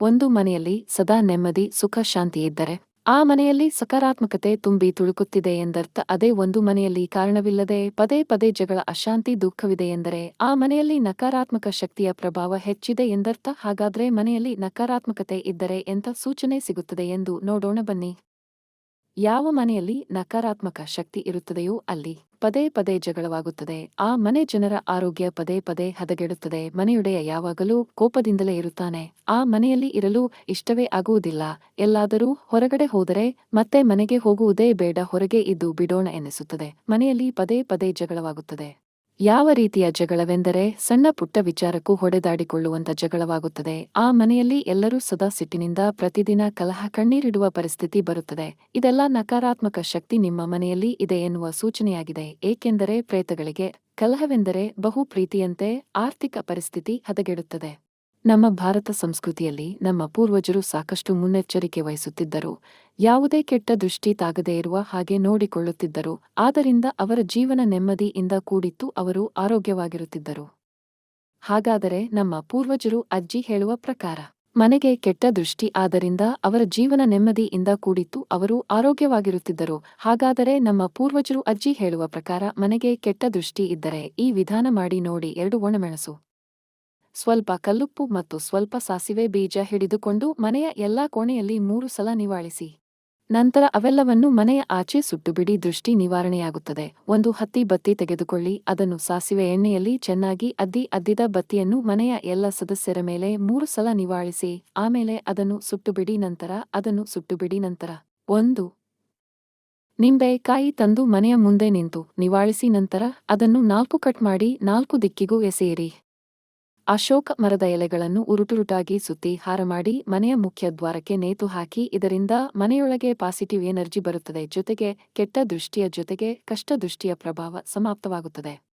ಒಂದು ಮನೆಯಲ್ಲಿ ಸದಾ ನೆಮ್ಮದಿ, ಸುಖ, ಶಾಂತಿ ಇದ್ದರೆ, ಆ ಮನೆಯಲ್ಲಿ ಸಕಾರಾತ್ಮಕತೆ ತುಂಬಿ ತುಳುಕುತ್ತಿದೆ ಎಂದರ್ಥ, ಅದೇ ಒಂದು ಮನೆಯಲ್ಲಿ ಕಾರಣವಿಲ್ಲದೆ ಪದೇ ಪದೇ ಜಗಳ, ಅಶಾಂತಿ, ದುಃಖವಿದೆ ಎಂದರೆ, ಆ ಮನೆಯಲ್ಲಿ ನಕಾರಾತ್ಮಕ ಶಕ್ತಿಯ ಪ್ರಭಾವ ಹೆಚ್ಚಿದೆ ಎಂದರ್ಥ, ಹಾಗಾದ್ರೆ ಮನೆಯಲ್ಲಿ ನಕಾರಾತ್ಮಕತೆ ಇದ್ದರೆ ಎಂಥ ಸೂಚನೆ ಸಿಗುತ್ತದೆ ಎಂದು ನೋಡೋಣ ಬನ್ನಿ. ಯಾವ ಮನೆಯಲ್ಲಿ ನಕಾರಾತ್ಮಕ ಶಕ್ತಿ ಇರುತ್ತದೆಯೋ ಅಲ್ಲಿ ಪದೇ ಪದೇ ಜಗಳವಾಗುತ್ತದೆ. ಆ ಮನೆ ಜನರ ಆರೋಗ್ಯ ಪದೇ ಪದೇ ಹದಗೆಡುತ್ತದೆ. ಮನೆಯೊಡೆಯ ಯಾವಾಗಲೂ ಕೋಪದಿಂದಲೇ ಇರುತ್ತಾನೆ. ಆ ಮನೆಯಲ್ಲಿ ಇರಲು ಇಷ್ಟವೇ ಆಗುವುದಿಲ್ಲ. ಎಲ್ಲಾದರೂ ಹೊರಗಡೆ ಹೋದರೆ ಮತ್ತೆ ಮನೆಗೆ ಹೋಗುವುದೇ ಬೇಡ. ಹೊರಗೆ ಇದ್ದು ಬಿಡೋಣ ಎನ್ನಿಸುತ್ತದೆ. ಮನೆಯಲ್ಲಿ ಪದೇ ಪದೇ ಜಗಳವಾಗುತ್ತದೆ. ಯಾವ ರೀತಿಯ ಜಗಳವೆಂದರೆ ಸಣ್ಣ ಪುಟ್ಟ ವಿಚಾರಕ್ಕೂ ಹೊಡೆದಾಡಿಕೊಳ್ಳುವಂತ ಜಗಳವಾಗುತ್ತದೆ. ಆ ಮನೆಯಲ್ಲಿ ಎಲ್ಲರೂ ಸದಾ ಸಿಟ್ಟಿನಿಂದ ಪ್ರತಿದಿನ ಕಲಹ ಕಣ್ಣೀರಿಡುವ ಪರಿಸ್ಥಿತಿ ಬರುತ್ತದೆ. ಇದೆಲ್ಲ ನಕಾರಾತ್ಮಕ ಶಕ್ತಿ ನಿಮ್ಮ ಮನೆಯಲ್ಲಿ ಇದೆ ಎನ್ನುವ ಸೂಚನೆಯಾಗಿದೆ. ಏಕೆಂದರೆ ಪ್ರೇತಗಳಿಗೆ ಕಲಹವೆಂದರೆ ಬಹು ಪ್ರೀತಿಯಂತೆ ಆರ್ಥಿಕ ಪರಿಸ್ಥಿತಿ ಹದಗೆಡುತ್ತದೆ. ನಮ್ಮ ಭಾರತ ಸಂಸ್ಕೃತಿಯಲ್ಲಿ ನಮ್ಮ ಪೂರ್ವಜರು ಸಾಕಷ್ಟು ಮುನ್ನೆಚ್ಚರಿಕೆ ವಹಿಸುತ್ತಿದ್ದರು. ಯಾವುದೇ ಕೆಟ್ಟ ದೃಷ್ಟಿ ತಾಗದೇ ಇರುವ ಹಾಗೆ ನೋಡಿಕೊಳ್ಳುತ್ತಿದ್ದರು. ಆದ್ದರಿಂದ ಅವರ ಜೀವನ ನೆಮ್ಮದಿಯಿಂದ ಕೂಡಿತ್ತು, ಅವರು ಆರೋಗ್ಯವಾಗಿರುತ್ತಿದ್ದರು. ಹಾಗಾದರೆ ನಮ್ಮ ಪೂರ್ವಜರು ಅಜ್ಜಿ ಹೇಳುವ ಪ್ರಕಾರ, ಮನೆಗೆ ಕೆಟ್ಟ ದೃಷ್ಟಿ ಆದ್ದರಿಂದ ಅವರ ಜೀವನ ನೆಮ್ಮದಿಯಿಂದ ಕೂಡಿತ್ತು, ಅವರು ಆರೋಗ್ಯವಾಗಿರುತ್ತಿದ್ದರು. ಹಾಗಾದರೆ ನಮ್ಮ ಪೂರ್ವಜರು ಅಜ್ಜಿ ಹೇಳುವ ಪ್ರಕಾರ, ಮನೆಗೆ ಕೆಟ್ಟ ದೃಷ್ಟಿ ಇದ್ದರೆ ಈ ವಿಧಾನ ಮಾಡಿ ನೋಡಿ, ಎರಡು ಒಣಮೆಣಸು ಸ್ವಲ್ಪ ಕಲ್ಲುಪ್ಪು ಮತ್ತು ಸ್ವಲ್ಪ ಸಾಸಿವೆ ಬೀಜ ಹಿಡಿದುಕೊಂಡು ಮನೆಯ ಎಲ್ಲಾ ಕೋಣೆಯಲ್ಲಿ ಮೂರು ಸಲ ನಿವಾಳಿಸಿ. ನಂತರ ಅವೆಲ್ಲವನ್ನು ಮನೆಯ ಆಚೆ ಸುಟ್ಟುಬಿಡಿ ದೃಷ್ಟಿ ನಿವಾರಣೆಯಾಗುತ್ತದೆ. ಒಂದು ಹತ್ತಿ ಬತ್ತಿ ತೆಗೆದುಕೊಳ್ಳಿ, ಅದನ್ನು ಸಾಸಿವೆ ಎಣ್ಣೆಯಲ್ಲಿ ಚೆನ್ನಾಗಿ ಅದ್ದಿ ಅದ್ದಿದ ಬತ್ತಿಯನ್ನು ಮನೆಯ ಎಲ್ಲ ಸದಸ್ಯರ ಮೇಲೆ ಮೂರು ಸಲ ನಿವಾಳಿಸಿ, ಆಮೇಲೆ ಅದನ್ನು ಸುಟ್ಟುಬಿಡಿ ನಂತರ ಅದನ್ನು ಸುಟ್ಟುಬಿಡಿ ನಂತರ. ಒಂದು. ನಿಂಬೆ ಕಾಯಿ ತಂದು ಮನೆಯ ಮುಂದೆ ನಿಂತು, ನಿವಾಳಿಸಿ ನಂತರ ಅದನ್ನು ನಾಲ್ಕು ಕಟ್ ಮಾಡಿ ನಾಲ್ಕು ದಿಕ್ಕಿಗೂ ಎಸೆಯಿರಿ. ಅಶೋಕ ಮರದ ಎಲೆಗಳನ್ನು ಉರುಟುರುಟಾಗಿ ಸುತ್ತಿ ಹಾರ ಮಾಡಿ ಮನೆಯ ಮುಖ್ಯ ದ್ವಾರಕ್ಕೆ ನೇತು ಹಾಕಿ ಇದರಿಂದ ಮನೆಯೊಳಗೆ ಪಾಸಿಟಿವ್ ಎನರ್ಜಿ ಬರುತ್ತದೆ. ಜೊತೆಗೆ ಕೆಟ್ಟ ದೃಷ್ಟಿಯ ಜೊತೆಗೆ ಕಷ್ಟ ದೃಷ್ಟಿಯ ಪ್ರಭಾವ ಸಮಾಪ್ತವಾಗುತ್ತದೆ.